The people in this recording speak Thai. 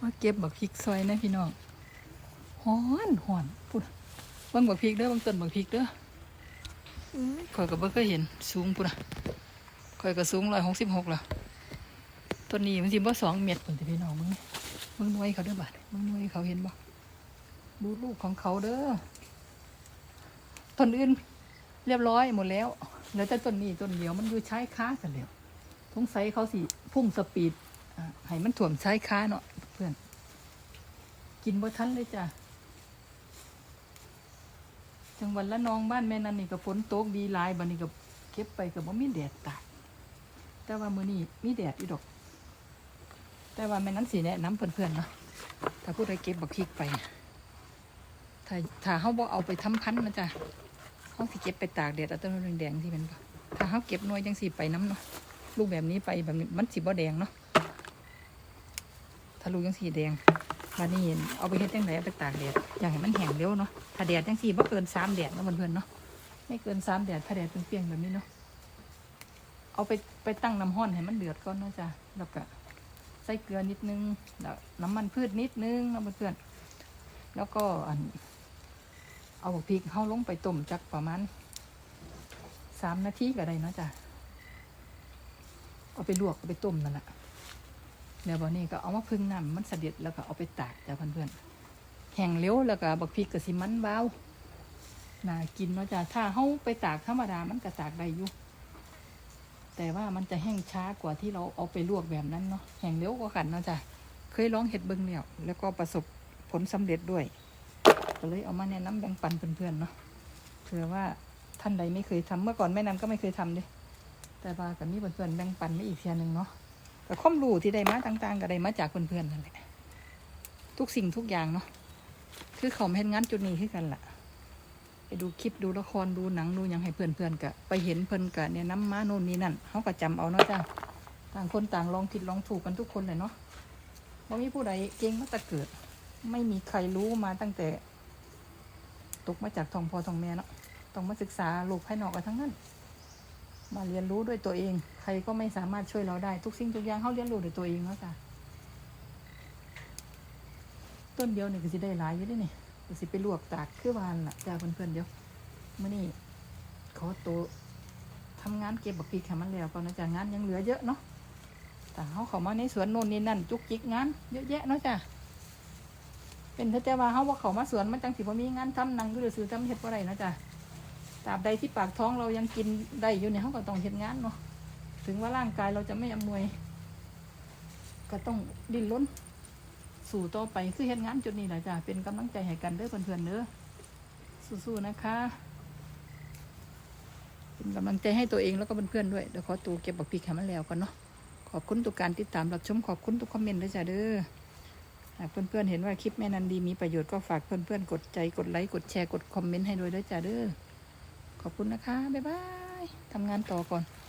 มาเก็บบักพริกซอยนะพี่น้องฮ้อนฮ้อนพูดบิ่งบักพริกเด้อบิ่งต้นบักพริกเด้ออื้อข่อยก็บ่เคยเห็นสูงพุ่นะข่อยก็สูง166แล้วต้นนี้มันสิบ่สองเมตรพุ่นติพี่น้องมึงมึงนวยเขาเด้อบาดมึงนวยเขาเห็นบ่ดูลูกของเขาเด้อต้นอื่นเรียบร้อยหมดแล้วเหลือแต่ต้นนี้ต้นเดียวมันอยู่ชายค้ากันแล้วสงสัยเขาสิพุ่งสปีดให้มันถ่วมใช้ค้าเนาะ พื่อนกินบ่ทันเลยจ้ะจังหวัดละนองบ้านแม่นันนี่ก็ฝนตกดีหลายบัดนี้ก็เก็บไปก็บ่มีแดดตากแต่ว่ามื้อนี้มีแดดอีดอก แต่ว่าแม่นั้นสิแนะนำเพื่อนๆเนาะถ้าผู้ใดเก็บบักพริกไป ถ้าถ้าเฮาบ่เอาไปทำพันธุ์นะจ๊ะเฮาสิเก็บไปตากแดดเอาต้นแดงๆที่เป็นบ่ถ้าเฮาเก็บหน่วยจังสิไปน้ำเนาะลูกแบบนี้ไปแบบนี้มันสิบ่แดงเนาะ ถ้าลูกยังสีแดงบานี้เอาไปเฮ็ดจังไดเอาไปตากแดดอยากให้มันแห้งเร็วเนาะถ้าแดดจังสีบ่เกินสามแดดเนาะเพื่อนๆเนาะไม่เกินสามแดดถ้าแดดเปรี้ยงแบบนี้เนาะเอาไปไปตั้งน้ำห้อนให้มันเดือดก่อนนาะจ้ะแล้วก็ใส่เกลือนิดนึงแล้วน้ำมันพืชนิดนึงนะเพื่อนๆแล้วก็อันเอาพริกเข้าลงไปต้มจักประมาณสามนาทีก็ได้นาะจ้ะเอาไปลวกเอาไปต้มนั่นแหละ แล้ววันนี้ก็เอามาพึ่งน้ำมันเสด็จแล้วก็เอาไปตากจ้ะเพื่อนๆแห้งเร็วแล้วก็บักพริกกับสิมันเบาน่ากินเนาะจ้ะถ้าเฮาไปตากธรรมดามันก็ตากได้อยู่แต่ว่ามันจะแห้งช้ากว่าที่เราเอาไปลวกแบบนั้นเนาะแห้งเร็วกว่ากันเนาะจ้ะเคยลองเห็ดเบิ้งแล้วแล้วก็ประสบผลสำเร็จด้วยก็เลยเอามาแนะนำแบ่งปันเพื่อนๆเนาะเผื่อว่าท่านใดไม่เคยทำเมื่อก่อนแม่นันก็ไม่เคยทำเด้แต่ว่ากับมีเพื่อนๆแบ่งปันไม่อีกเทียนึงเนาะ แต่ความรู้ที่ได้มาต่าง ๆ ก็ได้มาจากเพื่อนๆนั่นแหละทุกสิ่งทุกอย่างเนาะคือเขาเห็นงานจุดนี้คือกันล่ะ ไปดูคลิปดูละครดูหนังดูยังให้เพื่อนๆกะไปเห็นเพื่อนกะเนี่ยน้ำมาโน่นนี่นั่นเขาก็จำเอาเนาะจ้าต่างคนต่างลองผิดลองถูกกันทุกคนเลยเนาะว่ามีผู้ใดเก่งมาแต่เกิด ไม่มีใครรู้มาตั้งแต่ ตกมาจากทองพอทองแม่เนาะต้องมาศึกษาโลกภายนอกกันทั้งนั้น มาเรียนรู้ด้วยตัวเอง ใครก็ไม่สามารถช่วยเราได้ทุกสิ่งทุกอย่างเขาเรียนรู้ด้วยตัวเองแล้วจ้ะต้นเดียวนี่ก็สิได้หลายอยู่ด้วยนี่ก็สิไปลวกตากคือวานล่ะจ้าเพื่อนๆเดี๋ยวมื่อนี้ขอตัวทำงานเก็บบักพริกให้มันแล้วก่อนนะจ้างานยังเหลือเยอะเนาะแต่เขาเข้ามาในสวนโน่นนี่นั่นจุกจิกงานเยอะแยะเนาะจ้ะเป็นเทแต่ว่าเขาว่าเขามาสวนมันจังสิบ่มีงานทำนังก็เลยซื้อทำเฮ็ดบ่ได้เนะจ้ะาบใดที่ปากท้องเรายังกินได้อยู่เนี่ยเขาก็ต้องเห็นงานเนาะถึงว่าร่างกายเราจะไม่อำนวย ก็ต้องดิ้นรนสู่ต่อไปคือเห็นงานจุดนี้แหละจ้ะเป็นกำลังใจให้กันเด้อเพื่อนๆเด้อสู้ๆนะคะเป็นกำลังใจให้ตัวเองแล้วก็เพื่อนๆด้วยเดี๋ยวขอตัวเก็บบักพริกให้มันแล้วก่อนเนาะขอบคุณทุกการติดตามรับชมขอบคุณทุกคอมเมนต์ด้วยจ้ะเด้อหากเพื่อนๆเห็นว่าคลิปแม่นันดีมีประโยชน์ก็ฝากเพื่อนๆกดใจกดไลค์กดแชร์กดคอมเมนต์ให้ด้วยเด้อจ้ะเด้อ ขอบคุณนะคะ บ๊ายบายทำงานต่อก่อน